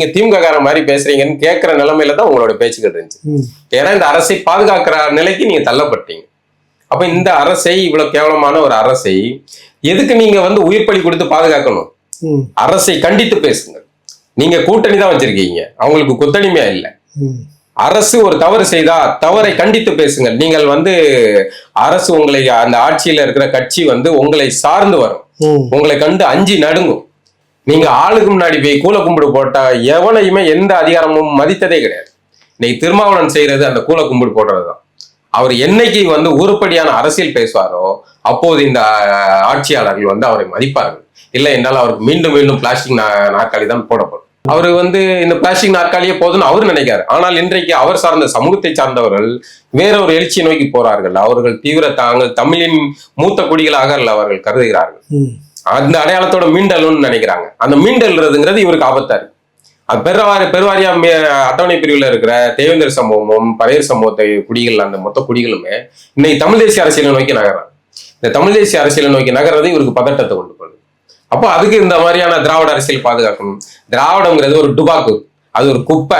நீங்க திமுக மாதிரி பேசுறீங்கன்னு கேட்கிற நிலைமையில தான் உங்களோட பேச்சுக்கள் இருந்துச்சு. ஏன்னா இந்த அரசை பாதுகாக்கிற நிலைக்கு நீங்க தள்ளப்பட்டீங்க. அப்ப இந்த அரசை இவ்வளவு கேவலமான ஒரு அரசை எதுக்கு நீங்க வந்து உயிர் பலி கொடுத்து பாதுகாக்கணும். அரசை கண்டித்து பேசுங்க நீங்க கூட்டணி தான் வச்சிருக்கீங்க. அவங்களுக்கு கொத்தடிமையா இல்ல. அரசு ஒரு தவறு செய்தா தவறை கண்டித்து பேசுங்கள். நீங்கள் வந்து அரசு உங்களை அந்த ஆட்சியில இருக்கிற கட்சி வந்து உங்களை சார்ந்து வரும். உங்களை கண்டு அஞ்சி நடுங்கும். நீங்க ஆளுக்கு முன்னாடி போய் கூல கும்பிடு போட்டா எவனையுமே எந்த அதிகாரமும் மதித்ததே கிடையாது. இன்னைக்கு திருமாவளவன் செய்யறது அந்த கூல கும்பிடு போடுறதுதான். அவர் என்னைக்கு வந்து உருப்படியான அரசியல் பேசுவாரோ அப்போது இந்த ஆட்சியாளர்கள் வந்து அவரை மதிப்பார்கள். இல்லை என்றால் அவருக்கு மீண்டும் மீண்டும் பிளாஸ்டிக் நாற்காலி தான் போடப்படும். அவர் வந்து இந்த பிளாஸ்டிக் நாற்காலியே போதும்னு அவர் நினைக்காரு ஆனால் இன்றைக்கு அவர் சார்ந்த சமூகத்தை சார்ந்தவர்கள் வேற ஒரு எழுச்சியை நோக்கி போறார்கள். அவர்கள் தீவிர தாங்கள் தமிழின் மூத்த குடிகளாக அவர்கள் கருதுகிறார்கள். அந்த அடையாளத்தோட மீண்டலும்னு நினைக்கிறாங்க. அந்த மீண்டல்றதுங்கிறது இவருக்கு ஆபத்தாரு. அது பெருவாரி பெருவாரியா அட்டவணை பிரிவில் இருக்கிற தேவேந்திர சம்பவமும் பழைய சம்பவத்தை குடிகள் அந்த மொத்த குடிகளுமே இன்னைக்கு தமிழ் தேசிய அரசியலை நோக்கி நகர்றாங்க. இந்த தமிழ் தேசிய அரசியலை நோக்கி நகர்றது இவருக்கு பதட்டத்தை கொண்டு போகுது. அப்போ அதுக்கு இந்த மாதிரியான திராவிட அரசியல் பாதுகாக்கணும். திராவிடங்கிறது ஒரு டுபாக்கு. அது ஒரு குப்பை.